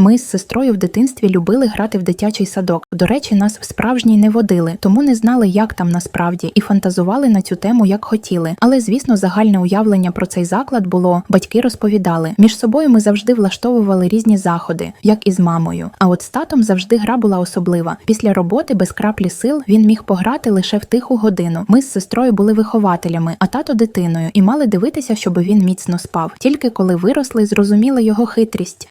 Ми з сестрою в дитинстві любили грати в дитячий садок. До речі, нас в справжній не водили, тому не знали, як там насправді, і фантазували на цю тему як хотіли. Але звісно, загальне уявлення про цей заклад було. Батьки розповідали. Між собою ми завжди влаштовували різні заходи, як і з мамою. А от з татом завжди гра була особлива. Після роботи без краплі сил він міг пограти лише в тиху годину. Ми з сестрою були вихователями, а тато дитиною, і мали дивитися, щоб він міцно спав. Тільки коли виросли, зрозуміли його хитрість.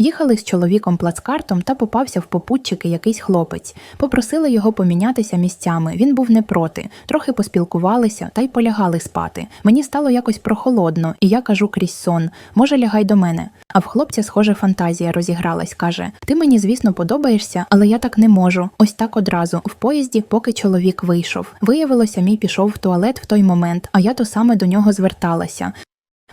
Їхали з чоловіком плацкартом та попався в попутчики якийсь хлопець. Попросили його помінятися місцями. Він був не проти. Трохи поспілкувалися та й полягали спати. Мені стало якось прохолодно, і я кажу крізь сон: може, лягай до мене. А в хлопця, схоже, фантазія розігралась. каже: Ти мені, звісно, подобаєшся, але я так не можу. Ось так одразу, в поїзді, поки чоловік вийшов. Виявилося, мій пішов в туалет в той момент, а я то саме до нього зверталася.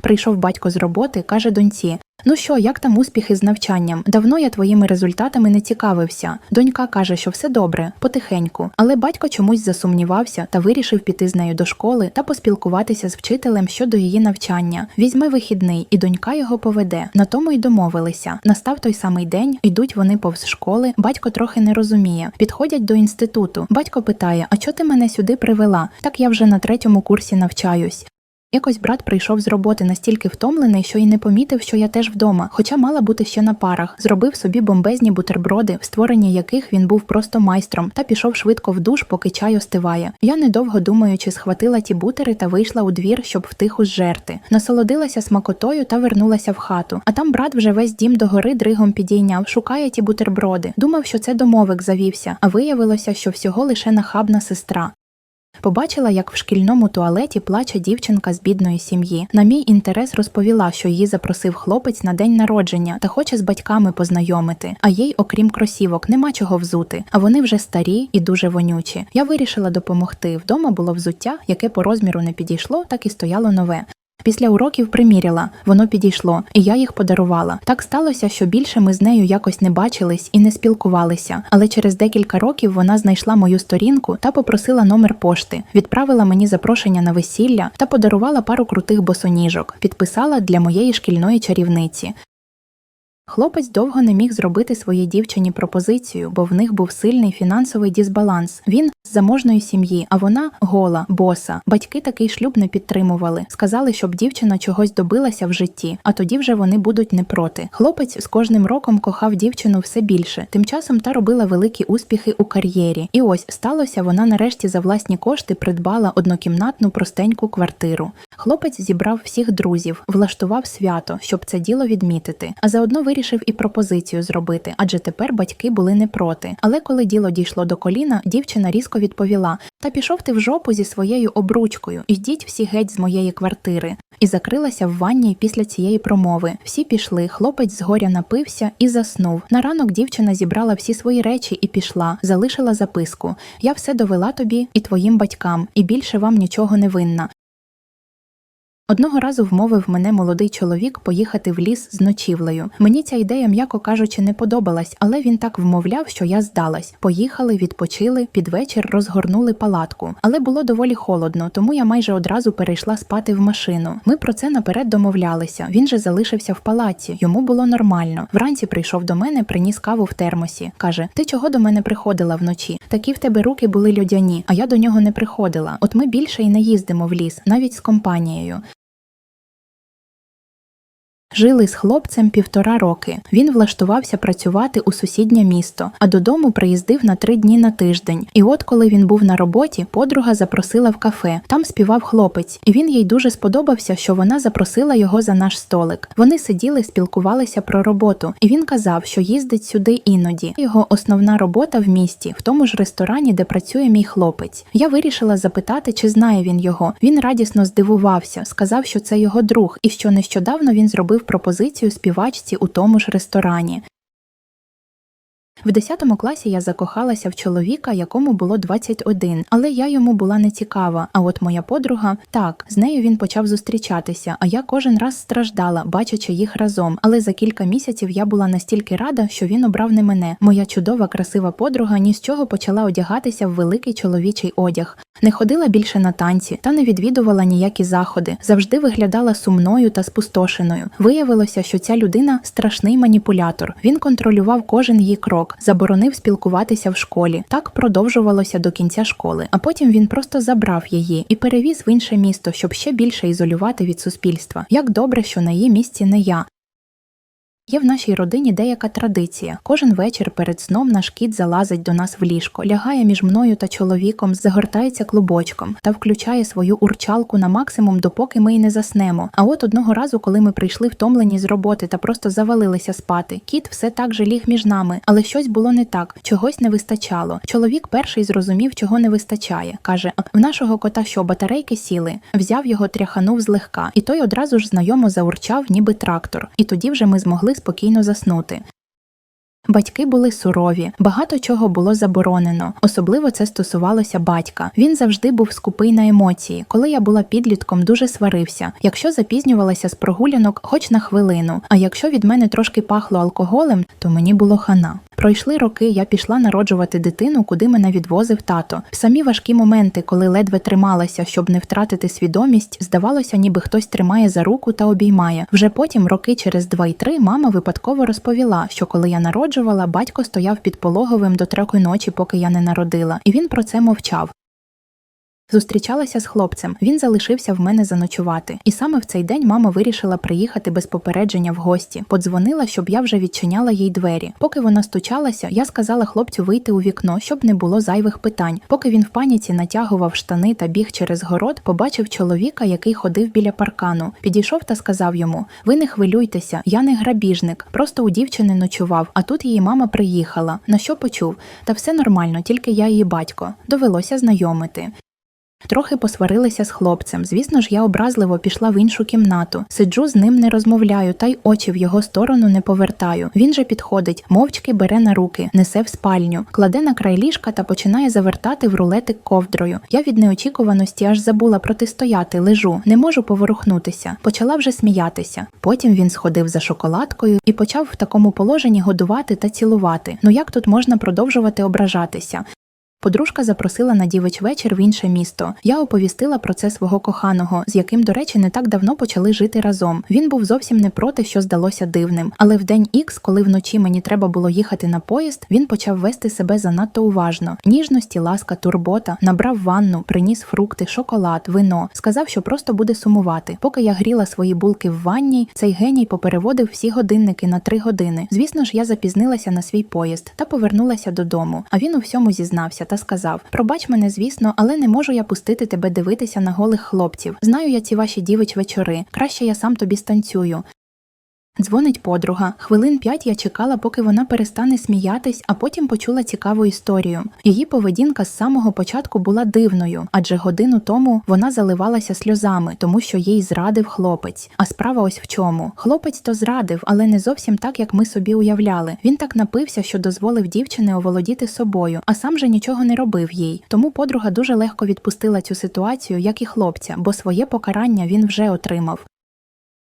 Прийшов батько з роботи, каже доньці: Ну що, як там успіхи з навчанням? Давно я твоїми результатами не цікавився. Донька каже, що все добре, потихеньку. Але батько чомусь засумнівався та вирішив піти з нею до школи та поспілкуватися з вчителем щодо її навчання. Візьме вихідний, і донька його поведе. На тому й домовилися. Настав той самий день, йдуть вони повз школи. Батько трохи не розуміє. Підходять до інституту. Батько питає: А чого ти мене сюди привела? Так я вже на третьому курсі навчаюсь. Якось брат прийшов з роботи настільки втомлений, що й не помітив, що я теж вдома, хоча мала бути ще на парах. Зробив собі бомбезні бутерброди, в створенні яких він був просто майстром, та пішов швидко в душ, поки чай остиває. Я, недовго думаючи, схватила ті бутери та вийшла у двір, щоб втиху зжерти. Насолодилася смакотою та вернулася в хату. А там брат вже весь дім догори дригом підійняв, шукає ті бутерброди. Думав, що це домовик завівся, а виявилося, що всього лише нахабна сестра. Побачила, як в шкільному туалеті плаче дівчинка з бідної сім'ї. На мій інтерес розповіла, що її запросив хлопець на день народження та хоче з батьками познайомити. А їй, окрім кросівок, нема чого взути. А вони вже старі і дуже вонючі. Я вирішила допомогти. Вдома було взуття, яке по розміру не підійшло, так і стояло нове. Після уроків приміряла, воно підійшло, і я їх подарувала. Так сталося, що більше ми з нею якось не бачились і не спілкувалися. Але через декілька років вона знайшла мою сторінку та попросила номер пошти, відправила мені запрошення на весілля та подарувала пару крутих босоніжок, підписала для моєї шкільної чарівниці. Хлопець довго не міг зробити своїй дівчині пропозицію, бо в них був сильний фінансовий дисбаланс. Він з заможної сім'ї, а вона гола, боса. Батьки такий шлюб не підтримували. Сказали, щоб дівчина чогось добилася в житті, а тоді вже вони будуть не проти. Хлопець з кожним роком кохав дівчину все більше. Тим часом та робила великі успіхи у кар'єрі. І ось сталося, вона нарешті за власні кошти придбала однокімнатну простеньку квартиру. Хлопець зібрав всіх друзів, влаштував свято, щоб це діло відмітити, а заодно вирішив і пропозицію зробити, адже тепер батьки були не проти. Але коли діло дійшло до коліна, дівчина різко відповіла: Та пішов ти в жопу зі своєю обручкою, ідіть всі геть з моєї квартири. І закрилася в ванні після цієї промови. Всі пішли, хлопець згоря напився і заснув. На ранок дівчина зібрала всі свої речі і пішла, залишила записку: Я все довела тобі і твоїм батькам, і більше вам нічого не винна. Одного разу вмовив мене молодий чоловік поїхати в ліс з ночівлею. Мені ця ідея, м'яко кажучи, не подобалась, але він так вмовляв, що я здалась. Поїхали, відпочили, під вечір розгорнули палатку. Але було доволі холодно, тому я майже одразу перейшла спати в машину. Ми про це наперед домовлялися. Він же залишився в палаці, йому було нормально. Вранці прийшов до мене, приніс каву в термосі. каже: Ти чого до мене приходила вночі? Такі в тебе руки були льодяні, а я до нього не приходила. От ми більше і не їздимо в ліс, навіть з компанією. Жили з хлопцем півтора роки. Він влаштувався працювати у сусіднє місто, а додому приїздив на три дні на тиждень. І от, коли він був на роботі, подруга запросила в кафе. Там співав хлопець, і він їй дуже сподобався, що вона запросила його за наш столик. Вони сиділи, спілкувалися про роботу, і він казав, що їздить сюди іноді. Його основна робота в місті, в тому ж ресторані, де працює мій хлопець. Я вирішила запитати, чи знає він його. Він радісно здивувався, сказав, що це його друг, і що нещодавно він зробив пропозицію співачці у тому ж ресторані. В 10 класі я закохалася в чоловіка, якому було 21, але я йому була не цікава. А от моя подруга так, з нею він почав зустрічатися, а я кожен раз страждала, бачачи їх разом. Але за кілька місяців я була настільки рада, що він обрав не мене. Моя чудова, красива подруга ні з чого почала одягатися в великий чоловічий одяг. Не ходила більше на танці та не відвідувала ніякі заходи, завжди виглядала сумною та спустошеною. Виявилося, що ця людина страшний маніпулятор. Він контролював кожен її крок, заборонив спілкуватися в школі. Так продовжувалося до кінця школи. А потім він просто забрав її і перевіз в інше місто, щоб ще більше ізолювати від суспільства. Як добре, що на її місці не я. Є в нашій родині деяка традиція. Кожен вечір перед сном наш кіт залазить до нас в ліжко, лягає між мною та чоловіком, загортається клубочком та включає свою урчалку на максимум, допоки ми й не заснемо. А от одного разу, коли ми прийшли втомлені з роботи та просто завалилися спати, кіт все так же ліг між нами, але щось було не так, чогось не вистачало. Чоловік перший зрозумів, чого не вистачає. каже: в нашого кота що батарейки сіли, взяв його, тряханув злегка, і той одразу ж знайомо заурчав, ніби трактор. І тоді вже ми змогли спокійно заснути. Батьки були сурові, багато чого було заборонено. Особливо це стосувалося батька. Він завжди був скупий на емоції. Коли я була підлітком, дуже сварився. Якщо запізнювалася з прогулянок, хоч на хвилину. А якщо від мене трошки пахло алкоголем, то мені було хана. Пройшли роки, я пішла народжувати дитину, куди мене відвозив тато. В самі важкі моменти, коли ледве трималася, щоб не втратити свідомість, здавалося, ніби хтось тримає за руку та обіймає. Вже потім, роки через два й три, мама випадково розповіла, що коли я народжувала, батько стояв під пологовим до трьох ночі, поки я не народила, і він про це мовчав. Зустрічалася з хлопцем, він залишився в мене заночувати. І саме в цей день мама вирішила приїхати без попередження в гості. Подзвонила, щоб я вже відчиняла їй двері. Поки вона стучалася, я сказала хлопцю вийти у вікно, щоб не було зайвих питань. Поки він в паніці натягував штани та біг через город, побачив чоловіка, який ходив біля паркану. Підійшов та сказав йому: Ви не хвилюйтеся, я не грабіжник, просто у дівчини ночував, а тут її мама приїхала. На що почув? Та все нормально, тільки я її батько. Довелося знайомити. Трохи посварилися з хлопцем. Звісно ж, я образливо пішла в іншу кімнату. Сиджу з ним, не розмовляю, та й очі в його сторону не повертаю. Він же підходить, мовчки бере на руки, несе в спальню, кладе на край ліжка та починає завертати в рулетик ковдрою. Я від неочікуваності аж забула протистояти, лежу, не можу поворухнутися. Почала вже сміятися. Потім він сходив за шоколадкою і почав в такому положенні годувати та цілувати. Ну як тут можна продовжувати ображатися? Подружка запросила на дівич вечір в інше місто. Я оповістила про це свого коханого, з яким, до речі, не так давно почали жити разом. Він був зовсім не проти, що здалося дивним. Але в день ікс, коли вночі мені треба було їхати на поїзд, він почав вести себе занадто уважно. Ніжності, ласка, турбота, набрав ванну, приніс фрукти, шоколад, вино. Сказав, що просто буде сумувати. Поки я гріла свої булки в ванні, цей геній попереводив всі годинники на три години. Звісно ж, я запізнилася на свій поїзд та повернулася додому. А він у всьому зізнався та сказав: Пробач мене, звісно, але не можу я пустити тебе дивитися на голих хлопців. Знаю я ці ваші дівич вечори. Краще я сам тобі станцюю. Дзвонить подруга. Хвилин п'ять я чекала, поки вона перестане сміятись, а потім почула цікаву історію. Її поведінка з самого початку була дивною, адже годину тому вона заливалася сльозами, тому що їй зрадив хлопець. А справа ось в чому. Хлопець то зрадив, але не зовсім так, як ми собі уявляли. Він так напився, що дозволив дівчини оволодіти собою, а сам же нічого не робив їй. Тому подруга дуже легко відпустила цю ситуацію, як і хлопця, бо своє покарання він вже отримав.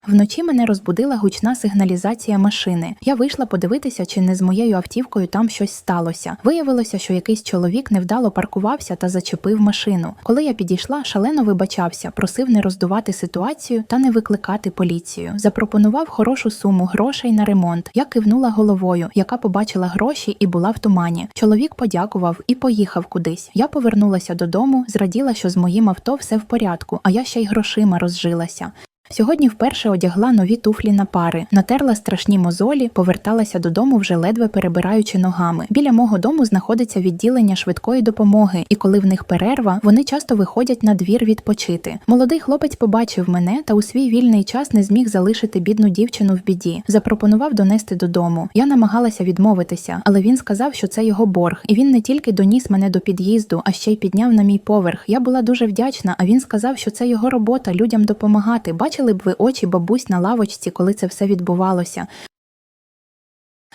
Вночі мене розбудила гучна сигналізація машини. Я вийшла подивитися, чи не з моєю автівкою там щось сталося. Виявилося, що якийсь чоловік невдало паркувався та зачепив машину. Коли я підійшла, шалено вибачався, просив не роздувати ситуацію та не викликати поліцію. Запропонував хорошу суму грошей на ремонт. Я кивнула головою, яка побачила гроші і була в тумані. Чоловік подякував і поїхав кудись. Я повернулася додому, зраділа, що з моїм авто все в порядку, а я ще й грошима розжилася. Сьогодні вперше одягла нові туфлі на пари, натерла страшні мозолі, поверталася додому, вже ледве перебираючи ногами. Біля мого дому знаходиться відділення швидкої допомоги, і коли в них перерва, вони часто виходять на двір відпочити. Молодий хлопець побачив мене та у свій вільний час не зміг залишити бідну дівчину в біді. Запропонував донести додому. Я намагалася відмовитися, але він сказав, що це його борг, і він не тільки доніс мене до під'їзду, а ще й підняв на мій поверх. Я була дуже вдячна. А він сказав, що це його робота людям допомагати. Бачили б ви очі бабусь на лавочці, коли це все відбувалося.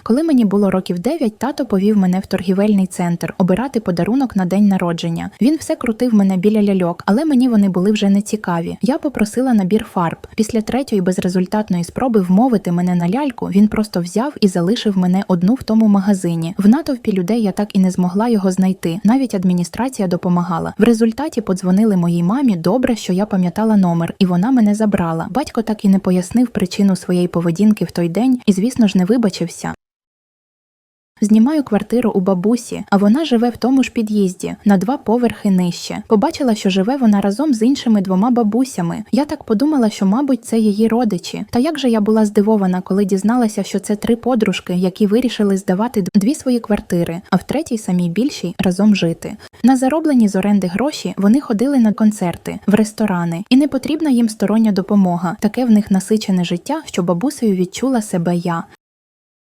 Коли мені було років 9, тато повів мене в торгівельний центр обирати подарунок на день народження. Він все крутив мене біля ляльок, але мені вони були вже не цікаві. Я попросила набір фарб. Після третьої безрезультатної спроби вмовити мене на ляльку, він просто взяв і залишив мене одну в тому магазині. В натовпі людей я так і не змогла його знайти. Навіть адміністрація допомагала. В результаті подзвонили моїй мамі. Добре, що я пам'ятала номер, і вона мене забрала. Батько так і не пояснив причину своєї поведінки в той день, і, звісно ж, не вибачився. Знімаю квартиру у бабусі, а вона живе в тому ж під'їзді на два поверхи нижче. Побачила, що живе вона разом з іншими двома бабусями. Я так подумала, що, мабуть, це її родичі. Та як же я була здивована, коли дізналася, що це три подружки, які вирішили здавати дві свої квартири, а в третій самій більшій разом жити. На зароблені з оренди гроші вони ходили на концерти, в ресторани, і не потрібна їм стороння допомога. Таке в них насичене життя, що бабусею відчула себе я.